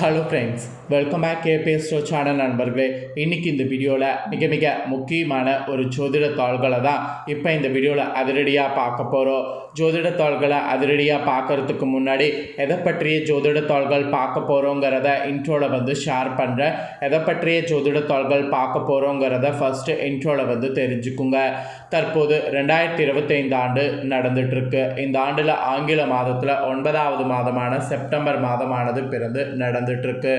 Hello friends welcome back KBS show channel நண்பர்களே. இன்றைக்கி இந்த வீடியோவில் மிக மிக முக்கியமான ஒரு ஜோதிட தாள்களை தான் இப்போ இந்த வீடியோவில் அதிரடியாக பார்க்க போகிறோம் ஜோதிட தாள்களை அதிரடியாக பார்க்கறதுக்கு முன்னாடி எதை பற்றிய ஜோதிட தாள்கள் பார்க்க போகிறோங்கிறத இன்ட்ரோவில் வந்து ஷேர் பண்ணுறேன் எதை பற்றிய ஜோதிட தாள்கள் பார்க்க போகிறோங்கிறத ஃபஸ்ட்டு இன்ட்ரோவில் வந்து தெரிஞ்சுக்குங்க. தற்போது ரெண்டாயிரத்தி இருபத்தைந்து ஆண்டு நடந்துகிட்ருக்கு இந்த ஆண்டில் ஆங்கில மாதத்தில் ஒன்பதாவது மாதமான செப்டம்பர் மாதமானது பிறந்து நடந்து நடந்துட்டுருக்கு.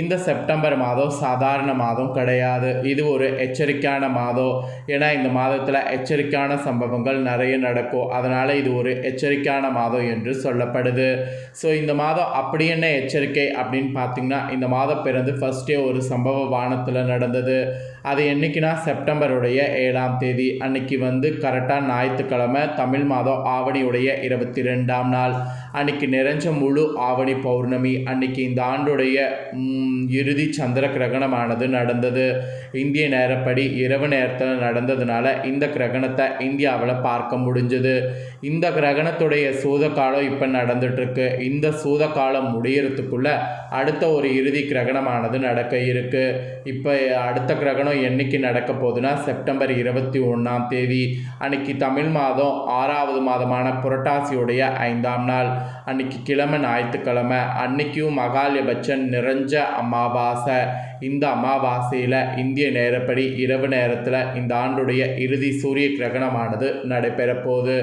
இந்த செப்டம்பர் மாதம் சாதாரண மாதம் கிடையாது. இது ஒரு எச்சரிக்கையான மாதம். ஏன்னா இந்த மாதத்தில் எச்சரிக்கையான சம்பவங்கள் நிறைய நடக்கும். அதனால் இது ஒரு எச்சரிக்கையான மாதம் என்று சொல்லப்படுது. ஸோ இந்த மாதம் அப்படி என்ன எச்சரிக்கை அப்படின்னு பார்த்தீங்கன்னா இந்த மாதம் பிறந்து ஃபஸ்ட்டே ஒரு சம்பவ வானத்தில் நடந்தது. அது என்னைக்குன்னா செப்டம்பருடைய ஏழாம் தேதி அன்னைக்கு வந்து கரெக்டாக ஞாயிற்றுக்கிழமை தமிழ் மாதம் ஆவணியுடைய இருபத்தி ரெண்டாம் நாள். அன்னைக்கு நிறைஞ்ச முழு ஆவணி பௌர்ணமி. அன்னைக்கு இந்த ஆண்டுடைய இறுதி சந்திர கிரகணமானது நடந்தது. இந்திய நேரப்படி இரவு நேரத்தில் நடந்ததுனால இந்த கிரகணத்தை இந்தியாவில் பார்க்க முடிஞ்சது. இந்த கிரகணத்துடைய சூத காலம் இப்போ நடந்துட்டுருக்கு. இந்த சூத காலம் அடுத்த ஒரு இறுதி கிரகணமானது நடக்க இருக்குது இப்போ அடுத்த கிரகணம் என்னைக்கு நடக்க போகுதுன்னா செப்டம்பர் இருபத்தி ஒன்றாம் தேதி. அன்னைக்கு தமிழ் மாதம் ஆறாவது மாதமான புரட்டாசியுடைய ஐந்தாம் நாள். அன்னைக்கு கிழமை ஞாயிற்றுக்கிழமை அன்னைக்கும் बच्चन निरंजय अमावास இந்த அமாவாசையில் இந்திய நேரப்படி இரவு நேரத்தில் இந்த ஆண்டுடைய இறுதி சூரிய கிரகணமானது நடைபெற போகுது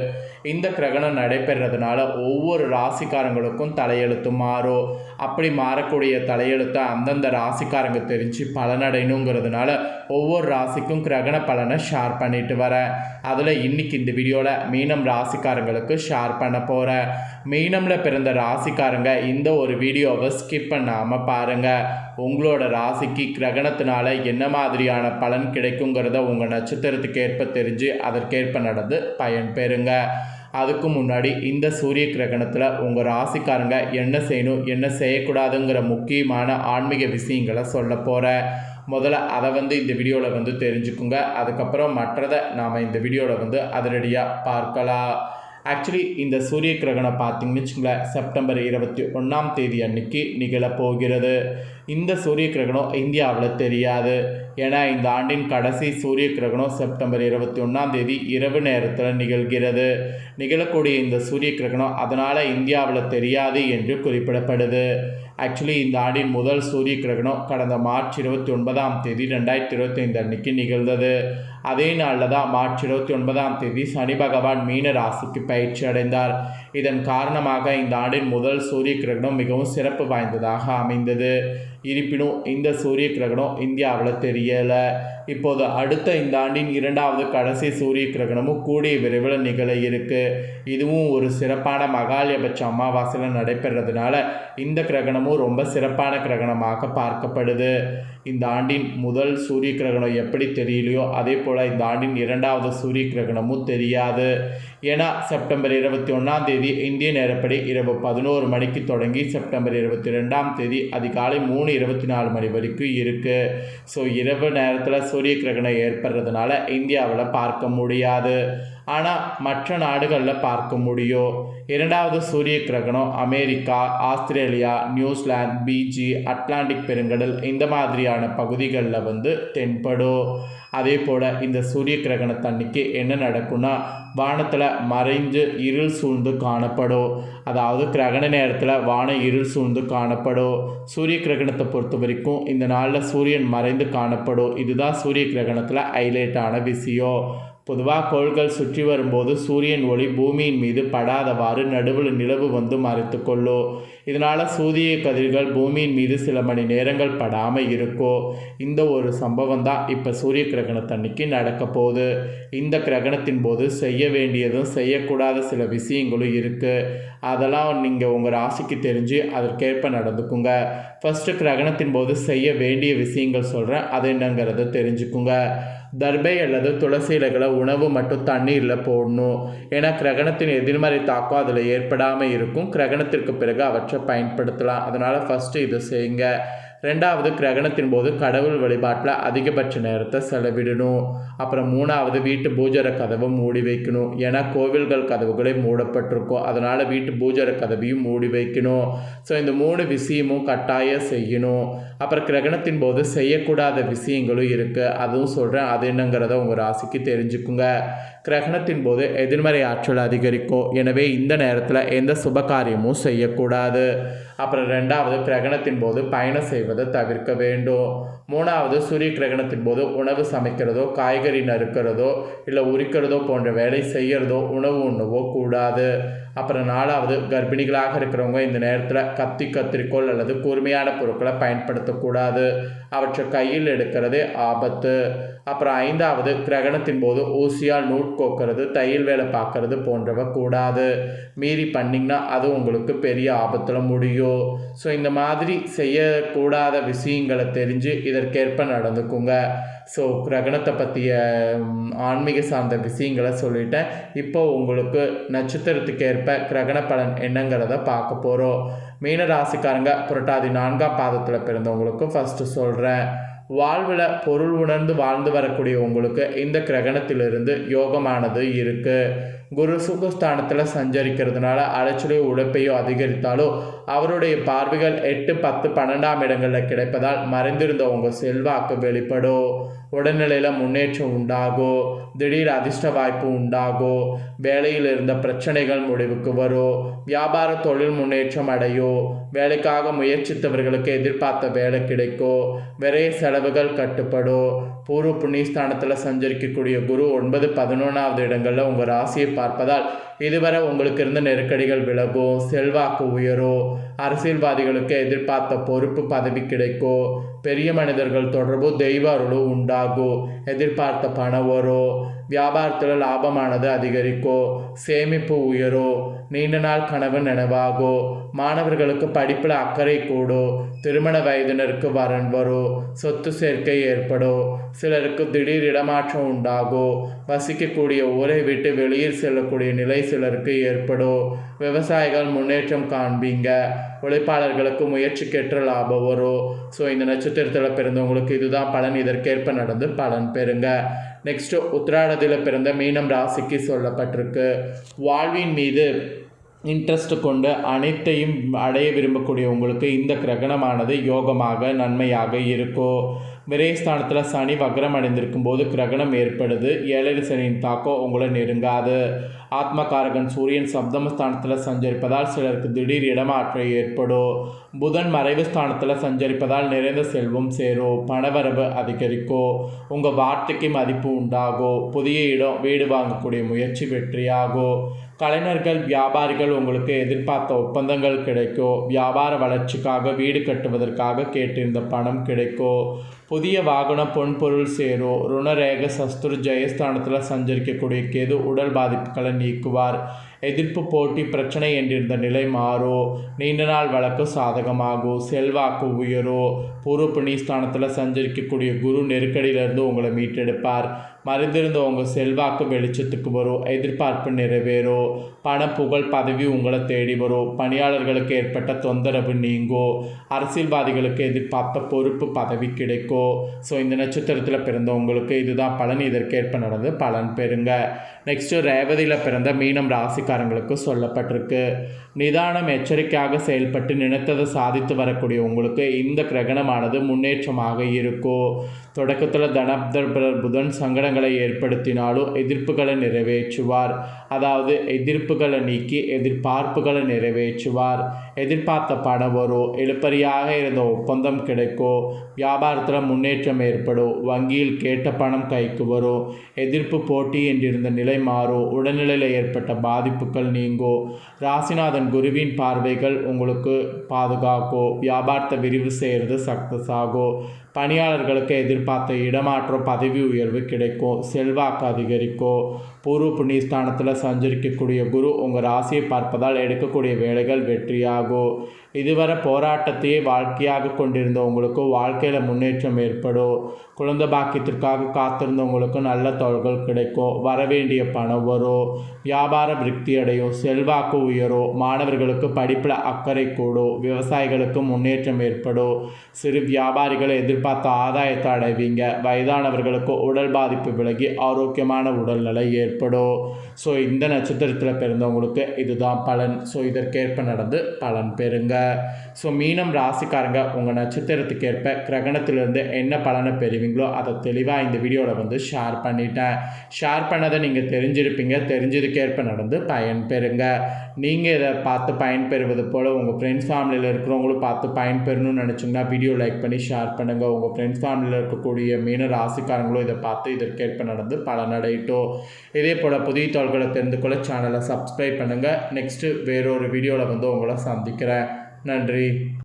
இந்த கிரகணம் நடைபெறதுனால ஒவ்வொரு ராசிக்காரங்களுக்கும் தலையெழுத்து மாறும். அப்படி மாறக்கூடிய தலையெழுத்தை அந்தந்த ராசிக்காரங்க தெரிஞ்சு பலனடையணுங்கிறதுனால ஒவ்வொரு ராசிக்கும் கிரகண பலனை ஷேர் பண்ணிட்டு வரேன் அதில் இன்னைக்கு இந்த வீடியோவில் மீனம் ராசிக்காரங்களுக்கு ஷேர் பண்ண போகிறேன் மீனமில் பிறந்த ராசிக்காரங்க இந்த ஒரு வீடியோவை ஸ்கிப் பண்ணாமல் பாருங்கள் உங்களோட ராசி ராசிக்கு கிரகணத்தினால என்ன மாதிரியான பலன் கிடைக்குங்கிறத உங்கள் நட்சத்திரத்துக்கு ஏற்ப தெரிஞ்சு அதற்கேற்ப நடந்து பயன் பெறுங்க. அதுக்கு முன்னாடி இந்த சூரிய கிரகணத்தில் உங்கள் ராசிக்காரங்க என்ன செய்யணும் என்ன செய்யக்கூடாதுங்கிற முக்கியமான ஆன்மீக விஷயங்களை சொல்ல போகிறேன் முதல்ல அதை வந்து இந்த வீடியோவில் வந்து தெரிஞ்சுக்குங்க. அதுக்கப்புறம் மற்றதை நாம் இந்த வீடியோவில் வந்து அதிரடியாக பார்க்கலாம். ஆக்சுவலி இந்த சூரிய கிரகணம் பார்த்தீங்கன்னு வச்சுங்களேன் செப்டம்பர் இருபத்தி ஒன்றாம் தேதி அன்னைக்கு நிகழப்போகிறது இந்த சூரிய கிரகணம் இந்தியாவில் தெரியாது. ஏன்னா இந்த ஆண்டின் கடைசி சூரிய கிரகணம் செப்டம்பர் இருபத்தி ஒன்றாம் தேதி இரவு நேரத்தில் நிகழ்கிறது. நிகழக்கூடிய இந்த சூரிய கிரகணம் அதனால் இந்தியாவில் தெரியாது என்று குறிப்பிடப்படுது. ஆக்சுவலி இந்த ஆண்டின் முதல் சூரிய கிரகணம் கடந்த மார்ச் இருபத்தி ஒன்பதாம் தேதி ரெண்டாயிரத்தி இருபத்தைந்து அன்னைக்கு நிகழ்ந்தது. அதே நாளில் தான் மார்ச் இருபத்தி ஒன்பதாம் தேதி சனி பகவான் மீன ராசிக்கு பயிற்சி அடைந்தார். இதன் காரணமாக இந்த ஆண்டின் முதல் சூரிய கிரகணம் மிகவும் சிறப்பு வாய்ந்ததாக அமைந்தது. இருப்பினும் இந்த சூரிய கிரகணம் இந்தியாவில் தெரியலை. இப்போது அடுத்த இந்த ஆண்டின் இரண்டாவது கடைசி சூரிய கிரகணமும் கூடிய விரைவில் நிகழ இருக்கு. இதுவும் ஒரு சிறப்பான மகாலயபட்ச அமாவாசையில் நடைபெறதுனால இந்த கிரகணமும் ரொம்ப சிறப்பான கிரகணமாக பார்க்கப்படுது. இந்த ஆண்டின் முதல் சூரிய கிரகணம் எப்படி தெரியலையோ அதே போல் இந்த ஆண்டின் இரண்டாவது சூரிய கிரகணமும் தெரியாது. ஏன்னா செப்டம்பர் இருபத்தி ஒன்றாம் தேதி இந்திய நேரப்படி இரவு பதினோரு மணிக்கு தொடங்கி செப்டம்பர் இருபத்தி ரெண்டாம் தேதி அதிகாலை மூணு இருபத்தி நாலு மணி வரைக்கும் இருக்குது ஸோ இரவு நேரத்தில் சூரிய கிரகணம் ஏற்படுறதுனால இந்தியாவில் பார்க்க முடியாது. ஆனால் மற்ற நாடுகளில் பார்க்க முடியும். இரண்டாவது சூரிய கிரகணம் America Australia New Zealand Fiji Atlantic பெருங்கடல் இந்த மாதிரியான பகுதிகளில் வந்து தென்படும். அதே போல் இந்த சூரிய கிரகணத்தன்னைக்கு என்ன நடக்கும்னா வானத்தில் மறைஞ்சு இருள் சூழ்ந்து காணப்படும். அதாவது கிரகண நேரத்தில் வானம் இருள் சூழ்ந்து காணப்படும். சூரிய கிரகணத்தை பொறுத்த வரைக்கும் இந்த நாளில் சூரியன் மறைந்து காணப்படும். இதுதான் சூரிய கிரகணத்தில் ஹைலைட்டான விஷயம். பொதுவாக கோள்கள் சுற்றி வரும்போது சூரியன் ஒளி பூமியின் மீது படாதவாறு நடுவில் நிலவு வந்து மறைத்து கொள்ளோ இதனால் சூரிய கதிர்கள் பூமியின் மீது சில மணி நேரங்கள் படாமல் இருக்கோ. இந்த ஒரு சம்பவம் தான் இப்போ சூரிய கிரகணத்தன்னைக்கு நடக்க போகுது. இந்த கிரகணத்தின் போது செய்ய வேண்டியதும் செய்யக்கூடாத சில விஷயங்களும் இருக்குது அதெல்லாம் நீங்கள் உங்கள் ராசிக்கு தெரிஞ்சு அதற்கேற்ப நடந்துக்குங்க. ஃபஸ்ட்டு கிரகணத்தின் போது செய்ய வேண்டிய விஷயங்கள் சொல்கிறேன் அது என்னங்கிறத தெரிஞ்சுக்குங்க. தர்பை அல்லது துளசி இலைகளை உணவு மட்டும் தண்ணீரில் போடணும். ஏன்னா கிரகணத்தின் எதிர்மறை தாக்கம் அதில் ஏற்படாமல் இருக்கும். கிரகணத்திற்கு பிறகு அவற்றை பயன்படுத்தலாம். அதனால் ஃபஸ்ட்டு இதை செய்யுங்க. ரெண்டாவது கிரகணத்தின் போது கடவுள் வழிபாட்டில் அதிகபட்ச நேரத்தை செலவிடணும். அப்புறம் மூணாவது வீட்டு பூஜரை கதவை மூடி வைக்கணும். ஏன்னா கோவில்கள் கதவுகளே மூடப்பட்டிருக்கும். அதனால் வீட்டு பூஜரை கதவையும் மூடி வைக்கணும். ஸோ இந்த மூணு விஷயமும் கட்டாயம் செய்யணும். அப்புறம் கிரகணத்தின் போது செய்யக்கூடாத விஷயங்களும் இருக்குது அதுவும் சொல்கிறேன் அது என்னங்கிறத உங்கள் ராசிக்கு தெரிஞ்சுக்குங்க. கிரகணத்தின் போது எதிர்மறை ஆற்றல் அதிகரிக்கும். எனவே இந்த நேரத்தில் எந்த சுப காரியமும் செய்யக்கூடாது. அப்புறம் ரெண்டாவது கிரகணத்தின் போது பயணம் செய்வதை தவிர்க்க வேண்டும். மூணாவது சூரிய கிரகணத்தின் போது உணவு சமைக்கிறதோ காய்கறி நறுக்கிறதோ இல்லை உரிக்கிறதோ போன்ற வேலை செய்கிறதோ உணவு உண்ணவோ கூடாது. அப்புறம் நாலாவது கர்ப்பிணிகளாக இருக்கிறவங்க இந்த நேரத்தில் கத்தி கத்திரிக்கோள் அல்லது கூர்மையான பொருட்களை பயன்படுத்தக்கூடாது. அவற்றை கையில் எடுக்கிறது ஆபத்து. அப்புறம் ஐந்தாவது கிரகணத்தின் போது ஊசியால் நூட்கோக்கிறது தையல் வேலை பார்க்கறது போன்றவை கூடாது. மீறி பண்ணிங்கன்னா அது உங்களுக்கு பெரிய ஆபத்தில் முடியும். ஸோ இந்த மாதிரி செய்யக்கூடாத விஷயங்களை தெரிஞ்சு இதற்கேற்ப நடந்துக்குங்க. ஸோ கிரகணத்தை பற்றிய ஆன்மீக சார்ந்த விஷயங்களை சொல்லிட்டேன். இப்போ உங்களுக்கு நட்சத்திரத்துக்கு ஏற்ப கிரகண பலன் என்னங்கிறத பார்க்க போகிறோம் மீன ராசிக்காரங்க புரட்டாதி நான்காம் பாதத்தில் பிறந்தவங்களுக்கும் ஃபஸ்ட்டு சொல்கிறேன் வாழ்வில் பொருள் உணர்ந்து வாழ்ந்து வரக்கூடிய உங்களுக்கு இந்த கிரகணத்திலிருந்து யோகமானது இருக்குது குரு சுகஸ்தானத்தில் சஞ்சரிக்கிறதுனால அலைச்சலையோ உழைப்பையோ அதிகரித்தாலோ அவருடைய பார்வைகள் எட்டு பத்து பன்னெண்டாம் இடங்களில் கிடைப்பதால் மறைந்திருந்த உங்கள் செல்வாக்கு வெளிப்படும் உடல்நிலையில் முன்னேற்றம் உண்டாகும் திடீர் அதிர்ஷ்ட வாய்ப்பு உண்டாகும் வேலையில் இருந்த பிரச்சனைகள் முடிவுக்கு வரும் வியாபார தொழில் முன்னேற்றம் அடையும் வேலைக்காக முயற்சித்தவர்களுக்கு எதிர்பார்த்த வேலை கிடைக்கும் விரைய செலவுகள் கட்டுப்படும் பூர்வ புண்ணியஸ்தானத்தில் சஞ்சரிக்கக்கூடிய குரு ஒன்பது பதினொன்றாவது இடங்களில் உங்கள் ராசியை பார்ப்பதால் இதுவரை உங்களுக்கு இருந்த நெருக்கடிகள் விலகும் செல்வாக்கு உயரும் அரசியல்வாதிகளுக்கு எதிர்பார்த்த பொறுப்பு பதவி கிடைக்கும் பெரிய மனிதர்கள் தொடர்பு தெய்வ அருளும் உண்டாகும் எதிர்பார்த்த பணம் வரும் வியாபாரத்தில் லாபமானது அதிகரிக்கும் சேமிப்பு உயரும் நீண்ட நாள் கனவு நினைவாகும் மாணவர்களுக்கு படிப்பில் அக்கறை கூடும் திருமண வயதினருக்கு வரன் வரும் சொத்து சேர்க்கை ஏற்படும் சிலருக்கு திடீர் இடமாற்றம் உண்டாகும் வசிக்கக்கூடிய ஊரை விட்டு வெளியில் செல்லக்கூடிய நிலை சிலருக்கு ஏற்படும் விவசாயிகள் முன்னேற்றம் காண்பீங்க உழைப்பாளர்களுக்கு முயற்சிக்கேற்ற லாபம் வரும் ஸோ இந்த நட்சத்திரத்தில் பிறந்தவங்களுக்கு இதுதான் பலன். இதற்கேற்ப நடந்து பலன் பெறுங்க. நெக்ஸ்ட்டு உத்திராடத்தில் பிறந்த மீனம் ராசிக்கு சொல்லப்பட்டிருக்கு. வாழ்வின் மீது இன்ட்ரெஸ்ட் கொண்டு அனைத்தையும் அடைய விரும்பக்கூடிய உங்களுக்கு இந்த கிரகணமானது யோகமாக நன்மையாக இருக்கும் விரயஸ்தானத்தில் சனி வக்ரம் அடைந்திருக்கும் போது கிரகணம் ஏற்படுது. ஏழரை சனியின் தாக்கம் உங்களை நெருங்காது. ஆத்மகாரகன் சூரியன் சப்தமஸ்தானத்தில் சஞ்சரிப்பதால் சிலருக்கு திடீர் இடமாற்றம் ஏற்படும். புதன் மறைவு ஸ்தானத்தில் சஞ்சரிப்பதால் நிறைந்த செல்வம் சேரும். பணவரவு அதிகரிக்கும். உங்கள் வார்த்தைக்கு மதிப்பு உண்டாகும். புதிய இடம் வீடு வாங்கக்கூடிய முயற்சி வெற்றியாகும். கலைஞர்கள் வியாபாரிகள் உங்களுக்கு எதிர்பார்த்த ஒப்பந்தங்கள் கிடைக்கும் வியாபார வளர்ச்சிக்காக வீடு கட்டுவதற்காக கேட்டிருந்த பணம் கிடைக்கும் புதிய வாகனம் பொன்பொருள் சேரும் ருணரேக சஸ்துரு ஜெயஸ்தானத்தில் சஞ்சரிக்கக்கூடிய கேது உடல் பாதிப்புகளை நீக்குவார். எதிர்ப்பு போட்டி பிரச்சனை என்றிருந்த நிலை மாறும் நீண்ட நாள் வழக்கு சாதகமாகும் செல்வாக்கு உயரோ? பூர்வ புண்ணியஸ்தானத்தில் சஞ்சரிக்கக்கூடிய குரு நெருக்கடியிலிருந்து உங்களை மீட்டெடுப்பார். மறைந்திருந்த உங்கள் செல்வாக்கு வெளிச்சத்துக்கு வரும். எதிர்பார்ப்பு நிறைவேறும் பண புகழ் பதவி உங்களை தேடி வரும். பணியாளர்களுக்கு ஏற்பட்ட தொந்தரவு நீங்கோ? அரசியல்வாதிகளுக்கு எதிர்பார்த்த பொறுப்பு பதவி கிடைக்கும் ஸோ இந்த நட்சத்திரத்தில் பிறந்த உங்களுக்கு இதுதான் பலன். இதற்கேற்ப நடந்து பலன் பெறுங்க. நெக்ஸ்ட்டு ரேவதியில் பிறந்த மீனம் ராசிக்காரங்களுக்கு சொல்லப்பட்டிருக்கு. நிதானம் எச்சரிக்கையாக செயல்பட்டு நினைத்ததை சாதித்து வரக்கூடிய உங்களுக்கு இந்த கிரகணமானது முன்னேற்றமாக இருக்கும் தொடக்கத்தில் தனப்தர் புதன் சங்கடங்களை ஏற்படுத்தினாலும் எதிர்ப்புகளை நிறைவேற்றுவார். அதாவது எதிர்ப்புகளை நீக்கி எதிர்பார்ப்புகளை நிறைவேற்றுவார். எதிர்பார்த்த பணம் வரும் இழுப்பறியாக இருந்த ஒப்பந்தம் கிடைக்கும் வியாபாரத்தில் முன்னேற்றம் ஏற்படும் வங்கியில் கேட்ட பணம் கைக்கு வரும் எதிர்ப்பு போட்டி என்றிருந்த நிலை மாறும் உடல்நிலையில் ஏற்பட்ட பாதிப்புகள் நீங்கும் ராசிநாதன் குருவின் பார்வைகள் உங்களுக்கு பாதுகாக்கும் வியாபாரத்தை விரிவு செய்கிறது சக்ஸஸ் ஆகும் பணியாளர்களுக்கு எதிர்பார்த்த இடமாற்றம் பதவி உயர்வு கிடைக்கும் செல்வாக்கு அதிகரிக்கும் பூர்வ புண்ணியஸ்தானத்தில் சஞ்சரிக்கக்கூடிய குரு உங்கள் ராசியை பார்ப்பதால் எடுக்கக்கூடிய வேலைகள் வெற்றியாகும். இதுவரை போராட்டத்தையே வாழ்க்கையாக கொண்டிருந்தவங்களுக்கு வாழ்க்கையில் முன்னேற்றம் ஏற்படும். குழந்தை பாக்கியத்திற்காக காத்திருந்தவங்களுக்கு நல்ல தொழில்கள் கிடைக்கும். வரவேண்டிய பணம் வரும். வியாபார விருத்தி அடையும். செல்வாக்கு உயரும். மாணவர்களுக்கு படிப்பில் அக்கறை கூடும். விவசாயிகளுக்கு முன்னேற்றம் ஏற்படும். சிறு வியாபாரிகளை எதிர்பார்த்த ஆதாயத்தை அடைவீங்க. வயதானவர்களுக்கு உடல் பாதிப்பு விலகி ஆரோக்கியமான உடல்நிலை ஏற்படும். ஸோ இந்த நட்சத்திரத்தில் பிறந்தவங்களுக்கு இதுதான் பலன். ஸோ இதற்கேற்ப நடந்து பலன் பெறுங்க. ஸோ மீனம் ராசிக்காரங்க உங்கள் நட்சத்திரத்துக்கு ஏற்ப கிரகணத்திலிருந்து என்ன பலனை பெறுவீங்களோ அதை தெளிவாக இந்த வீடியோவில் வந்து ஷேர் பண்ணிட்டேன். ஷேர் பண்ணதை நீங்கள் தெரிஞ்சிருப்பீங்க. தெரிஞ்சதுக்கேற்ப நடந்து பயன் பெறுங்க. நீங்கள் இதை பார்த்து பயன் பெறுவது போல் உங்கள் ஃப்ரெண்ட்ஸ் ஃபேமிலியில் இருக்கிறவங்களும் பார்த்து பயன் பெறணும்னு நினச்சிங்கன்னா வீடியோ லைக் பண்ணி ஷேர் பண்ணுங்கள் உங்கள் ஃப்ரெண்ட்ஸ் ஃபேமிலியில் இருக்கக்கூடிய மீன ராசிக்காரங்களும் இதை பார்த்து இதற்கேற்ப நடந்து பலனடையட்டும். இதே போல் புதிய தோள்களை தெரிந்து கொள்ள சேனலை சப்ஸ்கிரைப் பண்ணுங்கள் நெக்ஸ்ட்டு வேறொரு வீடியோவில் வந்து உங்களை சந்திக்கிறேன். நன்றி.